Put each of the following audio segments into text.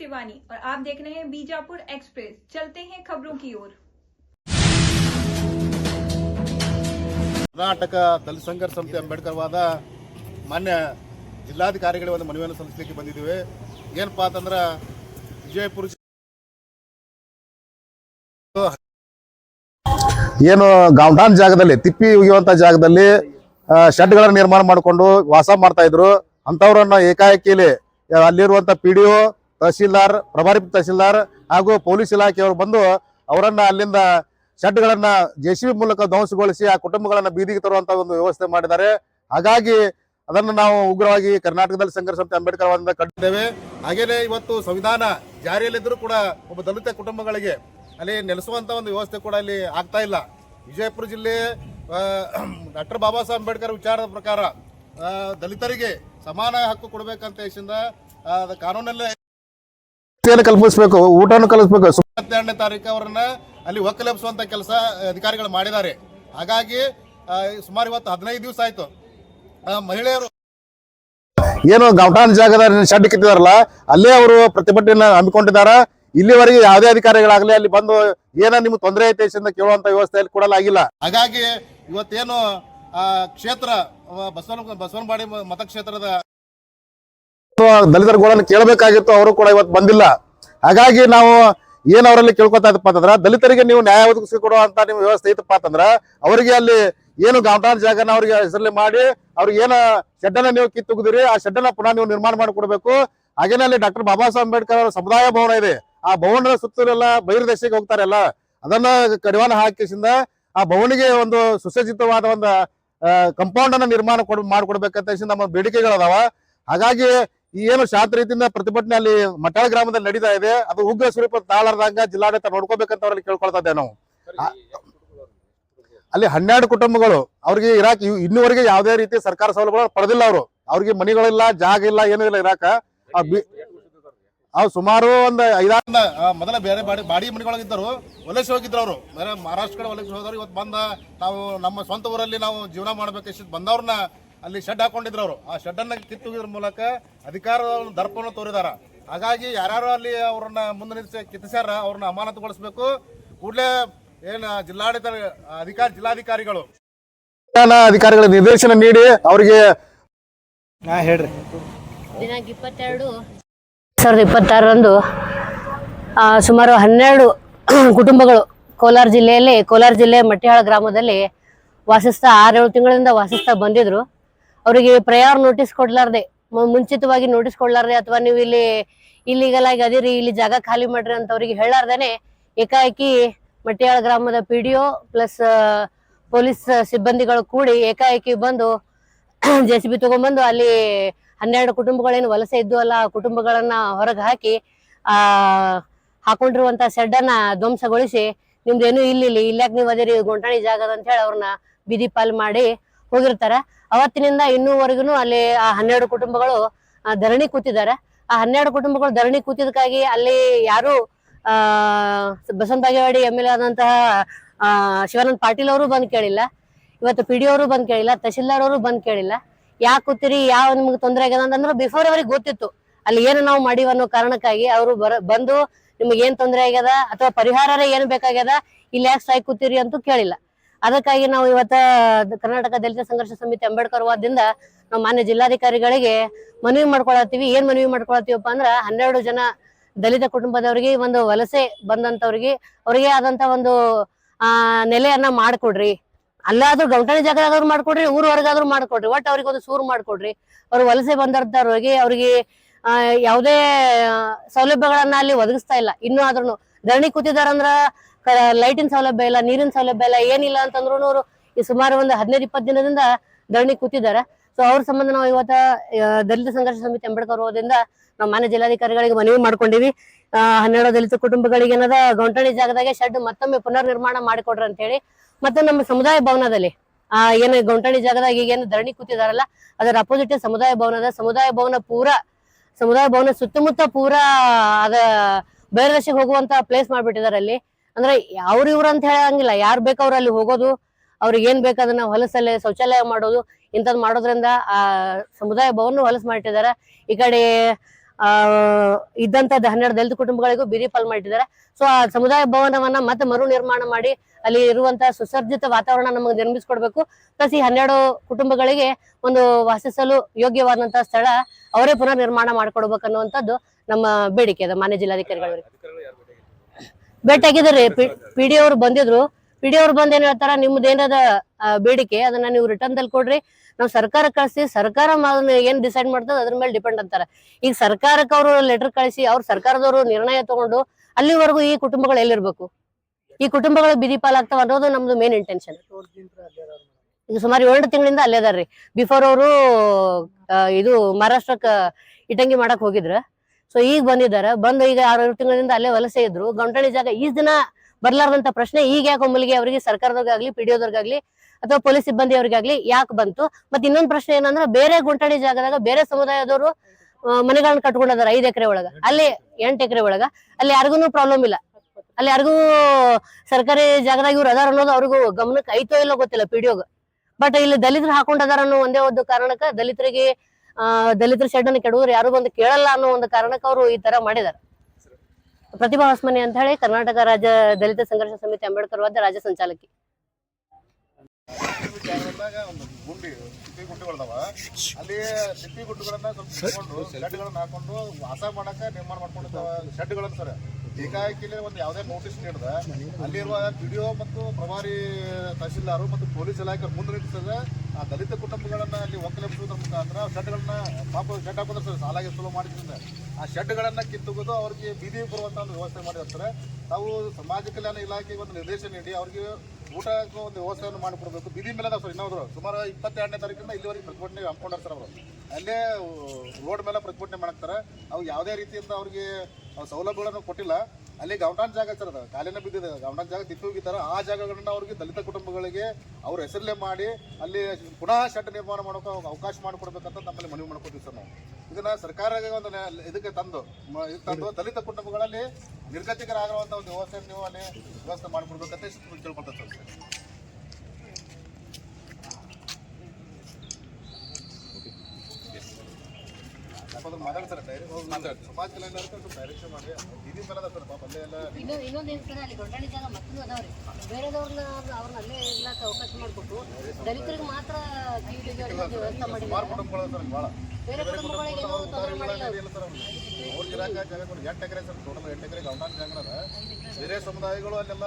तिवानी और आप देख रहे हैं बीजापुर एक्सप्रेस चलते हैं खबरों की ओर ಕರ್ನಾಟಕ ದಲಿತ ಸಂಘರ್ಷ ಸಮಿತಿ ಅಂಬೇಡ್ಕರ್ ವಾದ ಮಾನ್ಯ ಜಿಲ್ಲಾಧಿಕಾರಿಗಳಿಗೆ ಒಂದು ಮನವಿಯನ್ನು ಸಲ್ಲಿಸಲಿಕ್ಕೆ ಬಂದಿದ್ದೀವಿ ಏನಪ್ಪಾ ಅಂತಂದ್ರೆ ವಿಜಯಪುರ ಜಿ- ಏನು ಗೌಂಡಾನ್ ಜಾಗದಲ್ಲಿ ತಿಪ್ಪಿ ಉಗಿಯುವಂತ ಜಾಗದಲ್ಲಿ ಆ, ಶೆಡ್ಗಳನ್ನ ನಿರ್ಮಾಣ ಮಾಡಿಕೊಂಡು ವಾಸ ಮಾಡ್ತಾ ಇದ್ರು ಅಂತವ್ರನ್ನ ಏಕಾಏಕಿಲಿ ಅಲ್ಲಿರುವಂತ ಪಿ ಡಿ ಒ ತಹಸೀಲ್ದಾರ್, ಪ್ರಭಾರಿ ತಹಸೀಲ್ದಾರ್ ಹಾಗೂ ಪೊಲೀಸ್ ಇಲಾಖೆಯವರು ಬಂದು ಅವರನ್ನ ಅಲ್ಲಿಂದ ಶೆಡ್ಗಳನ್ನ ಜೆ ಸಿ ಬಿ ಮೂಲಕ ಧ್ವಂಸಗೊಳಿಸಿ ಆ ಕುಟುಂಬಗಳನ್ನ ಬೀದಿಗೆ ತರುವಂತ ಒಂದು ವ್ಯವಸ್ಥೆ ಮಾಡಿದ್ದಾರೆ. ಹಾಗಾಗಿ ಅದನ್ನು ನಾವು ಉಗ್ರವಾಗಿ ಕರ್ನಾಟಕದಲ್ಲಿ ಸಂಘರ್ಷ ಅಂಬೇಡ್ಕರ್ ಕಂಡಿದ್ದೇವೆ ಹಾಗೇನೆ ಇವತ್ತು ಸಂವಿಧಾನ ಜಾರಿಯಲ್ಲಿದ್ದರೂ ಕೂಡ ಒಬ್ಬ ದಲಿತ ಕುಟುಂಬಗಳಿಗೆ ಅಲ್ಲಿ ನೆಲೆಸುವಂತ ಒಂದು ವ್ಯವಸ್ಥೆ ಕೂಡ ಅಲ್ಲಿ ಆಗ್ತಾ ಇಲ್ಲ. ವಿಜಯಪುರ ಜಿಲ್ಲೆ ಡಾಕ್ಟರ್ ಬಾಬಾ ಸಾಹೇಬ್ ಅಂಬೇಡ್ಕರ್ ವಿಚಾರದ ಪ್ರಕಾರ ದಲಿತರಿಗೆ ಸಮಾನ ಹಕ್ಕು ಕೊಡಬೇಕಂತ ಹೇಸಿಂದ ಕಾನೂನಲ್ಲೇ ಕಲ್ಪಿಸಬೇಕು ಊಟವನ್ನು ಕಲಿಸಬೇಕು. ಇಪ್ಪತ್ತೆರಡನೇ ತಾರೀಕು ಅವರನ್ನ ಅಲ್ಲಿ ಒಕ್ಕಲೆಬ್ಸುವಂತ ಕೆಲಸ ಅಧಿಕಾರಿಗಳು ಮಾಡಿದ್ದಾರೆ. ಹಾಗಾಗಿ ಸುಮಾರು ಇವತ್ತು ಹದಿನೈದು ದಿವಸ ಆಯ್ತು. ಮಹಿಳೆಯರು ಏನು ಗೌಟಾನ್ ಜಾಗದ ಶೆಡ್ ಕಿತ್ತಿದಾರಲ್ಲ ಅಲ್ಲೇ ಅವರು ಪ್ರತಿಭಟನೆ ಹಮ್ಮಿಕೊಂಡಿದ್ದಾರೆ. ಇಲ್ಲಿವರೆಗೆ ಯಾವುದೇ ಅಧಿಕಾರಿಗಳಾಗಲಿ ಅಲ್ಲಿ ಬಂದು ಏನ ನಿಮ್ಗೆ ತೊಂದರೆ ಐತೆ ಕೇಳುವಂತ ವ್ಯವಸ್ಥೆಯಲ್ಲಿ ಕೊಡಲಾಗಿಲ್ಲ. ಹಾಗಾಗಿ ಇವತ್ತೇನು ಆ ಕ್ಷೇತ್ರ ಬಸವನ ಬಸವನಬಾಡಿ ಮ- ದಲಿತರ ಗೋಳನ್ನು ಕೇಳಬೇಕಾಗಿತ್ತು, ಅವರು ಕೂಡ ಇವತ್ತು ಬಂದಿಲ್ಲ. ಹಾಗಾಗಿ ನಾವು ಏನ್ ಅವರಲ್ಲಿ ಕೇಳ್ಕೊತಾ ಇದ್ದಪ್ಪ ಅಂತಂದ್ರ, ದಲಿತರಿಗೆ ನೀವು ನ್ಯಾಯ ಒದಗಿಸಿ ಕೊಡುವಂತ ನಿಮ್ಮ ವ್ಯವಸ್ಥೆ ಐತಪ್ಪ ಅಂತಂದ್ರ, ಅವರಿಗೆ ಅಲ್ಲಿ ಏನು ಗಾಂಟಾನ್ ಜಾಗನ ಅವ್ರಿಗೆ ಹೆಸರಲ್ಲಿ ಮಾಡಿ ಅವ್ರಿಗೆ ಏನ ಶೆಡ್ಡನ್ನ ನೀವು ಕಿತ್ತುಗಿದಿರಿ, ಆ ಶೆಡ್ಡನ್ನ ಪುನಃ ನೀವು ನಿರ್ಮಾಣ ಮಾಡಿಕೊಡ್ಬೇಕು. ಹಾಗೇನೆ ಅಲ್ಲಿ ಡಾಕ್ಟರ್ ಬಾಬಾ ಸಾಹೇಬ್ ಅಂಬೇಡ್ಕರ್ ಅವರ ಸಮುದಾಯ ಭವನ ಇದೆ. ಆ ಭವನದ ಸುತ್ತಲೆಲ್ಲ ಬಹಿರ್ದೇಶಕ್ಕೆ ಹೋಗ್ತಾರಲ್ಲ ಅದನ್ನ ಕಡಿವಾಣ ಹಾಕಿಸಿಂದ ಆ ಭವನಿಗೆ ಒಂದು ಸುಸಜ್ಜಿತವಾದ ಒಂದು ಕಂಪೌಂಡ್ ಅನ್ನ ನಿರ್ಮಾಣ ಕೊಡ್, ಮಾಡಿಕೊಡ್ಬೇಕಂತ ನಮ್ಮ ಬೇಡಿಕೆಗಳದಾವ. ಹಾಗಾಗಿ ಈ ಏನು ಶಾಂತ ರೀತಿಯಿಂದ ಪ್ರತಿಭಟನೆ ಅಲ್ಲಿ ಮಟ್ಟಾಳ ಗ್ರಾಮದಲ್ಲಿ ನಡೀತಾ ಇದೆ, ಅದು ಉಗ್ರ ಸ್ವರೂಪ ತಾಳಾರ್ದಂಗ ಜಿಲ್ಲಾಡಳಿತ ನೋಡ್ಕೋಬೇಕಂತ ಅವರಲ್ಲಿ ಕೇಳ್ಕೊಳ್ತಾ ಇದ್ದೇವೆ ನಾವು ಅಲ್ಲಿ ಹನ್ನೆರಡು ಕುಟುಂಬಗಳು, ಅವ್ರಿಗೆ ಇರಾಕ್ ಇನ್ನುವರೆಗೆ ಯಾವುದೇ ರೀತಿ ಸರ್ಕಾರ ಸೌಲಭ್ಯಗಳು ಪಡೆದಿಲ್ಲ ಅವರು. ಅವ್ರಿಗೆ ಮನಿಗಳಿಲ್ಲ ಜಾಗ ಇಲ್ಲ, ಏನೂ ಇಲ್ಲ ಇರಾಕ. ಸುಮಾರು ಒಂದು ಐದಾರು ಮೊದಲ ಬೇರೆ ಬಾಡಿ ಬಾಡಿ ಮನೆಗಳಾಗಿದ್ದರು ವಲಸೆ ಹೋಗಿದ್ರು ಅವರು ಬೇರೆ ಮಹಾರಾಷ್ಟ್ರ ಕಡೆ ವಲಸೆ ಹೋದವ್ರು, ಇವತ್ತು ಬಂದ, ನಾವು ನಮ್ಮ ಸ್ವಂತ ಊರಲ್ಲಿ ನಾವು ಜೀವನ ಮಾಡ್ಬೇಕು ಬಂದವ್ರನ್ನ ಅಲ್ಲಿ ಶೆಡ್ ಹಾಕೊಂಡಿದ್ರು ಅವರು. ಆ ಶೆಡ್ ಅನ್ನ ಕಿತ್ತುಗಿದ್ರ ಮೂಲಕ ಅಧಿಕಾರ ದರ್ಪವನ್ನು ತೋರಿದಾರ. ಹಾಗಾಗಿ ಯಾರ್ಯಾರು ಅಲ್ಲಿ ಅವ್ರನ್ನ ಮುಂದೆ ನಿಲ್ಲಿಸಿ ಕಿತ್ತಿಸ್ಯಾರ ಅವ್ರನ್ನ ಅಮಾನತುಗೊಳಿಸ್ಬೇಕು. ಕೂಡಲೇ ಏನ ಜಿಲ್ಲಾಡಳಿತ ಅಧಿಕಾರಿ ಜಿಲ್ಲಾಧಿಕಾರಿಗಳು. ಅಧಿಕಾರಿಗಳ ನಿರ್ದೇಶನ ನೀಡಿ ಅವರಿಗೆ ಹಾ ಹೇಳ್ರಿ. ದಿನಾಂಕ ಇಪ್ಪತ್ತೆರಡು. ಸಾವಿರದ ಇಪ್ಪತ್ತಾರರಂದು ಸುಮಾರು ಹನ್ನೆರಡು ಕುಟುಂಬಗಳು ಕೋಲಾರ ಜಿಲ್ಲೆಯಲ್ಲಿ ಕೋಲಾರ ಜಿಲ್ಲೆ ಮಟ್ಟಿಹಾಳ ಗ್ರಾಮದಲ್ಲಿ ವಾಸಿಸ್ತಾ ಆರೇಳು ತಿಂಗಳಿಂದ ವಾಸಿಸ್ತಾ ಬಂದಿದ್ರು. ಅವರಿಗೆ ಪ್ರಯಾರ್ ನೋಟಿಸ್ ಕೊಡ್ಲಾರ್ದೆ. ಮುಂಚಿತವಾಗಿ ನೋಟಿಸ್ ಕೊಡ್ಲಾರ್ದೆ ಅಥವಾ ನೀವು ಇಲ್ಲಿ ಇಲ್ಲಿಗಲ್ ಆಗಿ ಅದಿರಿ, ಇಲ್ಲಿ ಜಾಗ ಖಾಲಿ ಮಾಡ್ರಿ ಅಂತ ಅವ್ರಿಗೆ ಹೇಳಾರ್ದೇನೆ. ಏಕಾಏಕಿ ಮಟ್ಟಿಯಾಳ ಗ್ರಾಮದ P D O plus police ಸಿಬ್ಬಂದಿಗಳು ಕೂಡಿ ಏಕಾಏಕಿ ಬಂದು ಜೆ ಸಿ ಬಿ ತಗೊಂಡ್ಬಂದು ಅಲ್ಲಿ ಹನ್ನೆರಡು ಕುಟುಂಬಗಳೇನು ವಲಸೆ ಇದ್ದು ಅಲ್ಲ ಆ ಕುಟುಂಬಗಳನ್ನ ಹೊರಗೆ ಹಾಕಿ, ಆ, ಹಾಕೊಂಡಿರುವಂತ ಶೆಡ್ ಅನ್ನ ಧ್ವಂಸಗೊಳಿಸಿ ನಿಮ್ದೇನು ಇಲ್ಲಿ ಇಲ್ಲಿ ಇಲ್ಲಾಕ್ ನೀವು ಅದಿರಿ, ಗೊಂಟಾಣಿ ಜಾಗದ ಅಂತ ಹೇಳಿ ಅವ್ರನ್ನ ಬೀದಿ ಮಾಡಿ ಹೋಗಿರ್ತಾರ. ಅವತ್ತಿನಿಂದ ಇನ್ನೂವರೆಗೂ ಅಲ್ಲಿ ಆ ಹನ್ನೆರಡು ಕುಟುಂಬಗಳು ಧರಣಿ ಕೂತಿದ್ದಾರೆ. ಆ ಹನ್ನೆರಡು ಕುಟುಂಬಗಳು ಧರಣಿ ಕೂತಿದ್ದಕ್ಕಾಗಿ ಅಲ್ಲಿ ಯಾರು, ಆ, ಬಸವನ ಬಾಗೇವಾಡಿ ಎಂ ಎಲ್ ಆದಂತಹ, ಆ, ಶಿವಾನಂದ ಪಾಟೀಲ್ ಅವರು ಬಂದ್ ಕೇಳಿಲ್ಲ. ಇವತ್ತು ಪಿ ಡಿ ಅವರು ಬಂದ್ ಕೇಳಿಲ್ಲ, ತಹಶೀಲ್ದಾರ್ ಅವರು ಬಂದ್ ಕೇಳಿಲ್ಲ. ಯಾಕೆ ಕೂತಿರಿ? ಯಾವ ನಿಮ್ಗೆ ತೊಂದರೆ ಆಗ್ಯದ ಅಂತಂದ್ರೆ ಬಿಫೋರ್ ಅವ್ರಿಗೆ ಗೊತ್ತಿತ್ತು. ಅಲ್ಲಿ ಏನು ನಾವು ಮಾಡಿವ ಅನ್ನೋ ಕಾರಣಕ್ಕಾಗಿ ಅವರು ಬರ, ಬಂದು ನಿಮ್ಗೆ ಏನ್ ತೊಂದರೆ ಆಗ್ಯದ ಅಥವಾ ಪರಿಹಾರ ಏನ್ ಬೇಕಾಗ್ಯದ, ಇಲ್ಲಿ ಯಾಕೆ ಸಾಯ್ ಕೂತಿರಿ ಅಂತೂ ಕೇಳಿಲ್ಲ. ಅದಕ್ಕಾಗಿ ನಾವು ಇವತ್ತ ಕರ್ನಾಟಕ ದಲಿತ ಸಂಘರ್ಷ ಸಮಿತಿ ಅಂಬೇಡ್ಕರ್ ವಾದದಿಂದ ನಾವು ಮಾನ್ಯ ಜಿಲ್ಲಾಧಿಕಾರಿಗಳಿಗೆ ಮನವಿ ಮಾಡ್ಕೊಳತ್ತೀವಿ. ಏನ್ ಮನವಿ ಮಾಡ್ಕೊಳತ್ತೀವಪ್ಪ ಅಂದ್ರ ಹನ್ನೆರಡು ಜನ ದಲಿತ ಕುಟುಂಬದವರಿಗೆ ಒಂದು ವಲಸೆ ಬಂದಂತವ್ರಿಗೆ ಅವ್ರಿಗೆ ಆದಂತ ಒಂದು, ಆ, ನೆಲೆಯನ್ನ ಮಾಡ್ಕೊಡ್ರಿ. ಅಲ್ಲಾದ್ರೂ ಗೌಟಣಿ ಜಾಗದಾದ್ರೂ ಮಾಡ್ಕೊಡ್ರಿ ಊರ್ ಮಾಡ್ಕೊಡ್ರಿ. ಒಟ್ ಅವ್ರಿಗೆ ಒಂದು ಸೂರು ಮಾಡ್ಕೊಡ್ರಿ. ಅವ್ರು ವಲಸೆ ಬಂದಿರ್ತಾರವ್ರಿಗೆ ಅವ್ರಿಗೆ, ಆ, ಯಾವುದೇ ಸೌಲಭ್ಯಗಳನ್ನ ಅಲ್ಲಿ ಒದಗಿಸ್ತಾ ಇಲ್ಲ. ಇನ್ನೂ ಆದ್ರೂ ಧರಣಿ ಕೂತಿದಾರಂದ್ರ ಲೈಟಿನ ಸೌಲಭ್ಯ ಇಲ್ಲ, ನೀರಿನ ಸೌಲಭ್ಯ ಇಲ್ಲ, ಏನಿಲ್ಲ ಅಂತಂದ್ರು ಅವರು ಈ ಸುಮಾರು ಒಂದು ಹದಿನೈದು, ಇಪ್ಪತ್ತು ದಿನದಿಂದ ಧರಣಿ ಕೂತಿದ್ದಾರೆ. ಸೊ ಅವ್ರ ಸಂಬಂಧ ನಾವು ಇವತ್ತ ದಲಿತ ಸಂಘರ್ಷ ಸಮಿತಿ ಅಂಬೇಡ್ಕರ್ ಹೋದ್ರಿಂದ ನಾವು ಮಾನ್ಯ ಜಿಲ್ಲಾಧಿಕಾರಿಗಳಿಗೆ ಮನವಿ ಮಾಡ್ಕೊಂಡಿವಿ. ಹನ್ನೆರಡು ದಲಿತ ಕುಟುಂಬಗಳಿಗೆ ಏನದ, ಗೌಂಟಣಿ ಜಾಗದಾಗೆ ಶೆಡ್ ಮತ್ತೊಮ್ಮೆ ಪುನರ್ ನಿರ್ಮಾಣ ಮಾಡಿಕೊಡ್ರಿ ಅಂತ ಹೇಳಿ ಮತ್ತೆ ನಮ್ಮ ಸಮುದಾಯ ಭವನದಲ್ಲಿ, ಆ, ಏನು ಗೌಂಟಣಿ ಜಾಗದಾಗ ಈಗ ಏನು ಧರಣಿ ಕೂತಿದಾರಲ್ಲ, ಅದರ ಅಪೋಸಿಟ್ ಸಮುದಾಯ ಭವನದ, ಸಮುದಾಯ ಭವನ ಪೂರ, ಸಮುದಾಯ ಭವನ ಸುತ್ತಮುತ್ತ ಪೂರಾ, ಅದ, ಬೇರೆ ದೇಶಕ್ಕೆ ಹೋಗುವಂತ ಪ್ಲೇಸ್ ಮಾಡ್ಬಿಟ್ಟಿದಾರೆ ಅಲ್ಲಿ. ಅಂದ್ರೆ ಅವ್ರ ಇವ್ರ ಅಂತ ಹೇಳಂಗಿಲ್ಲ. ಯಾರ್ ಬೇಕೋ ಅವ್ರ ಅಲ್ಲಿ ಹೋಗೋದು, ಅವ್ರಿಗೆ ಏನ್ ಅದನ್ನ ಹೊಲಸಲ್ಲೇ ಶೌಚಾಲಯ ಮಾಡೋದು, ಇಂಥದ್ ಮಾಡೋದ್ರಿಂದ ಆ ಸಮುದಾಯ ಭವನ ಹೊಲಸು ಮಾಡಿಟ್ಟಿದ್ದಾರೆ. ಈ ಕಡೆ, ಆ, ಇದ್ದಂತ ಹನ್ನೆರಡು ದಲಿತ ಕುಟುಂಬಗಳಿಗೂ ಬಿರಿ ಪಾಲ್ ಮಾಡಿದ್ದಾರೆ ಸೊ ಆ ಸಮುದಾಯ ಭವನವನ್ನ ಮತ್ತೆ ಮರು ನಿರ್ಮಾಣ ಮಾಡಿ, ಅಲ್ಲಿ ಇರುವಂತಹ ಸುಸರ್ಜಿತ ವಾತಾವರಣ ನಮಗೆ ನಿರ್ಮಿಸಿಕೊಡ್ಬೇಕು. ಪ್ಲಸ್ ಈ ಹನ್ನೆರಡು ಕುಟುಂಬಗಳಿಗೆ ಒಂದು ವಾಸಿಸಲು ಯೋಗ್ಯವಾದಂತಹ ಸ್ಥಳ ಅವರೇ ಪುನರ್ ನಿರ್ಮಾಣ ಮಾಡ್ಕೊಡ್ಬೇಕನ್ನುವಂಥದ್ದು ನಮ್ಮ ಬೇಡಿಕೆ ಅದ ಮಾನ್ಯ ಜಿಲ್ಲಾಧಿಕಾರಿಗಳಿಗೆ ಆಗಿದ್ರಿ ಪಿ ಡಿ ಅವ್ರು ಬಂದಿದ್ರು. ಪಿ ಡಿ ಅವ್ರು ಬಂದ್ ಏನ್ ಹೇಳ್ತಾರ, ನಿಮ್ದ ಏನದ ಬೇಡಿಕೆ, ಅದನ್ನ ನೀವು ರಿಟರ್ನ್ ದಲ್ಲಿ ಕೊಡ್ರಿ. ನಾವ್ ಸರ್ಕಾರ ಕಳಿಸಿ, ಸರ್ಕಾರ ಏನ್ ಡಿಸೈಡ್ ಮಾಡ್ತದ ಅದ್ರ ಮೇಲೆ ಡಿಪೆಂಡ್ ಅಂತಾರ. ಈಗ ಸರ್ಕಾರಕ್ಕೆ ಅವರು ಲೆಟರ್ ಕಳಿಸಿ, ಅವ್ರ ಸರ್ಕಾರದವರು ನಿರ್ಣಯ ತಗೊಂಡು ಅಲ್ಲಿವರೆಗೂ ಈ ಕುಟುಂಬಗಳು ಎಲ್ಲಿರ್ಬೇಕು? ಈ ಕುಟುಂಬಗಳು ಬೀದಿ ಪಾಲಾಗ್ತಾವ ಅನ್ನೋದು ನಮ್ದು ಮೇನ್ ಇಂಟೆನ್ಷನ್ ಈಗ ಸುಮಾರು ಏಳು ತಿಂಗಳಿಂದ ಅಲ್ಲೇ ಅದಾರ್ರಿ. ಬಿಫೋರ್ ಅವರು ಇದು ಮಹಾರಾಷ್ಟ್ರಕ್ಕ ಇಟಂಗಿ ಮಾಡಕ್ ಹೋಗಿದ್ರ. ಸೊ ಈಗ ಬಂದಿದ್ದಾರೆ. ಬಂದು ಈಗ ಆರು ತಿಂಗಳಿಂದ ಅಲ್ಲೇ ವಲಸೆ ಇದ್ರು. ಗಂಟಣಿ ಜಾಗ ಈ ದಿನ ಬರ್ಲಾರ್ದಂತ ಪ್ರಶ್ನೆ ಈಗ ಯಾಕೆ ಒಮ್ಮಲಿಗೆ ಅವರಿಗೆ, ಸರ್ಕಾರದವ್ರಿಗಾಗ್ಲಿ ಪಿಡಿಯೋದವ್ರಿಗಾಗ್ಲಿ ಅಥವಾ ಪೊಲೀಸ್ ಸಿಬ್ಬಂದಿ ಅವ್ರಿಗಾಗ್ಲಿ ಯಾಕೆ ಬಂತು? ಮತ್ತೆ ಇನ್ನೊಂದು ಪ್ರಶ್ನೆ ಏನಂದ್ರೆ ಬೇರೆ ಗುಂಟಣಿ ಜಾಗದಾಗ ಬೇರೆ ಸಮುದಾಯದವರು ಮನೆಗಳನ್ನ ಕಟ್ಕೊಂಡಿದ್ದಾರೆ ಐದ್ ಎಕರೆ ಒಳಗ. ಅಲ್ಲಿ ಎಂಟ್ ಎಕರೆ ಒಳಗ. ಅಲ್ಲಿ ಯಾರಿಗೂ ಪ್ರಾಬ್ಲಮ್ ಇಲ್ಲ. ಅಲ್ಲಿ ಯಾರಿಗೂ ಸರ್ಕಾರಿ ಜಾಗದಾಗ ಇವ್ರು ಅದಾರ ಅನ್ನೋದು ಅವ್ರಿಗೂ ಗಮನಕ್ಕೆ ಐತೋ ಇಲ್ಲೋ ಗೊತ್ತಿಲ್ಲ ಪಿಡಿಯೋಗ ಬಟ್ ಇಲ್ಲಿ ದಲಿತರು ಹಾಕೊಂಡದಾರ ಅನ್ನೋ ಒಂದೇ ಒಂದು ಕಾರಣಕ್ಕ ದಲಿತರಿಗೆ ಆ, ದಲಿತರ ಶೆಡ್ ಅನ್ನು ಕೆಡುವರು ಯಾರು ಬಂದು ಕೇಳಲ್ಲ ಅನ್ನೋ ಒಂದು ಕಾರಣಕ್ಕೆ ಅವರು ಈ ತರ ಮಾಡಿದ್ದಾರೆ. ಪ್ರತಿಭಾ ಹೊಸ್ಮನಿ ಅಂತ ಹೇಳಿ ಕರ್ನಾಟಕ ರಾಜ್ಯ ದಲಿತ ಸಂಘರ್ಷ ಸಮಿತಿ ಅಂಬೇಡ್ಕರ್ ವಾದ ರಾಜ್ಯ ಸಂಚಾಲಕಿ. ಅಲ್ಲಿ ಸಿಪ್ಪಿ ಗುಟ್ಟುಗಳನ್ನ ಸ್ವಲ್ಪ ಶೆಡ್ಗಳನ್ನ ಹಾಕೊಂಡು ವಾಸ ಮಾಡಕ ನಿರ್ಮಾಣ ಮಾಡ್ಕೊಂಡಿದ್ದಾವ ಶೆಡ್ಗಳನ್ನ ಸರ್ ಏಕಾಏಕಿಲೆ ಒಂದು ಯಾವುದೇ ನೋಟಿಸ್ ನೀಡಿದ ಅಲ್ಲಿರುವ ಪಿಡಿಒ ಮತ್ತು ಪ್ರಭಾರಿ ತಹಸೀಲ್ದಾರು ಮತ್ತು ಪೊಲೀಸ್ ಇಲಾಖೆ ಮುಂದೆ ನಿಂತಿರ್ತದೆ ಆ ದಲಿತ ಕುಟುಂಬಗಳನ್ನ ಅಲ್ಲಿ ಒಕ್ಕಲೆಬ್ಸುವುದರ ಮುಖಾಂತರ ಶೆಡ್ಗಳನ್ನ ಪಾಪ ಶೆಡ್ ಹಾಕೋದ್ರೆ ಸರ್, ಸಾಲಾಗಿ ಸುಲಭ ಮಾಡಿದ್ರಿಂದ ಆ ಶೆಡ್ಗಳನ್ನ ಕಿತ್ತುಗೋದು ಅವ್ರಿಗೆ ಬೀದಿ ಬರುವಂತ ಒಂದು ವ್ಯವಸ್ಥೆ ಮಾಡಿರ್ತಾರೆ ತಾವು ಸಮಾಜ ಕಲ್ಯಾಣ ಇಲಾಖೆಗೆ ಒಂದು ನಿರ್ದೇಶನ ನೀಡಿ ಅವ್ರಿಗೆ ಊಟ ಒಂದು ವ್ಯವಸ್ಥೆಯನ್ನು ಮಾಡಿಕೊಡ್ಬೇಕು. ಬೀದಿ ಮೇಲೆ ಸರ್ ಇನ್ನೊಂದು ಸುಮಾರು ಇಪ್ಪತ್ತೆರಡನೇ ತಾರೀಕಿಂದ ಇಲ್ಲಿವರೆಗೆ ಪ್ರತಿಭಟನೆ ಹಮ್ಮಿಕೊಂಡಾರ ಸರ್ ಅವರು. ಅಲ್ಲೇ ರೋಡ್ ಮೇಲೆ ಪ್ರತಿಭಟನೆ ಮಾಡ್ತಾರೆ. ಅವು ಯಾವುದೇ ರೀತಿಯಿಂದ ಅವ್ರಿಗೆ ಸೌಲಭ್ಯಗಳನ್ನು ಕೊಟ್ಟಿಲ್ಲ. ಅಲ್ಲಿ ಗೌಂಡಾನ್ ಜಾಗ ಸರ್ ಕಾಲಿನ ಬಿದ್ದಿದೆ. ಗೌಂಡಾನ್ ಜಾಗ ತಿಪ್ಪಿ ಹೋಗಿದ್ದಾರೆ ಆ ಜಾಗಗಳನ್ನ ಅವ್ರಿಗೆ ದಲಿತ ಕುಟುಂಬಗಳಿಗೆ ಅವ್ರ ಹೆಸರಲ್ಲೇ ಮಾಡಿ ಅಲ್ಲಿ ಪುನಃ ಶೆಡ್ ನಿರ್ಮಾಣ ಮಾಡೋಕೆ ಅವಕಾಶ ಮಾಡಿಕೊಡ್ಬೇಕಂತ ನಮ್ಮಲ್ಲಿ ಮನವಿ ಮಾಡ್ಕೊತೀವಿ ಸರ್ ನಾವು. ಇದನ್ನ ಸರ್ಕಾರ ಒಂದು ಇದಕ್ಕೆ ತಂದು ತಂದು ದಲಿತ ಕುಟುಂಬಗಳಲ್ಲಿ ನಿರ್ಗತಿಕರಾಗಿರುವಂಥ ಒಂದು ವ್ಯವಸ್ಥೆ ನೀವು ಅಲ್ಲಿ ವ್ಯವಸ್ಥೆ ಮಾಡಿಕೊಡ್ಬೇಕಂತ ಇಷ್ಟು ಕೇಳ್ಕೊಳ್ತಾ ಸರ್ ಯಾಕಂದ್ರೆ ಮಾತಾಡ್ತಾರೆ ಡೈರೆಕ್ಟ್ ಸಮಾಜ ಕಲ್ಯಾಣ ಸ್ವಲ್ಪ ಡೈರೆಕ್ಷನ್ ಮಾಡಿ ಇದೀ ಮೇಲೆ ಅದ ಸರ್ ಪಾಪ ಅಲ್ಲೇ ಎಲ್ಲ ಇನ್ನು ಇನ್ನೊಂದು ಏನ್ ಅಲ್ಲಿ ಗಂಡಣಿ ಜಾಗ ಮತ್ತೊಂದು ಅದಾವ್ರಿ. ಬೇರೆದವ್ರನ್ನ ಅವ್ರನ್ನ ಅಲ್ಲೇ ಅವಕಾಶ ಮಾಡ್ಕೊಟ್ಟು ದಲಿತರಿಗೆ ಮಾತ್ರ ವ್ಯವಸ್ಥೆ ಮಾಡಿ ಬೇರೆ ಕುಟುಂಬಗಳಿಗೆ ಏನೋ ತೊಂದರೆ ಮಾಡಿಲ್ಲ ಇಲ್ಲ ಸರ್ ಅವ್ರಿಗೆ ಇರಾಕ ಜಾಗ ಕೊಡಿ ಎಂಟು ಎಕರೆ ಸರ್ ಟೋಟಲ್ ಎಂಟು ಎಕರೆ ಗೌಂಡಾನ್ ಜಾಗ ಅದ ಬೇರೆ ಸಮುದಾಯಗಳು ಅಲ್ಲೆಲ್ಲ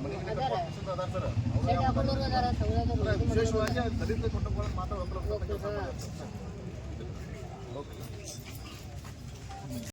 ಮನೆ ಅದಾರ. ಸರ್. ವಿಶೇಷವಾಗಿ ದಲಿತ ಕುಟುಂಬಗಳನ್ನು ಮಾತ್ರ ಒಂದು Okay.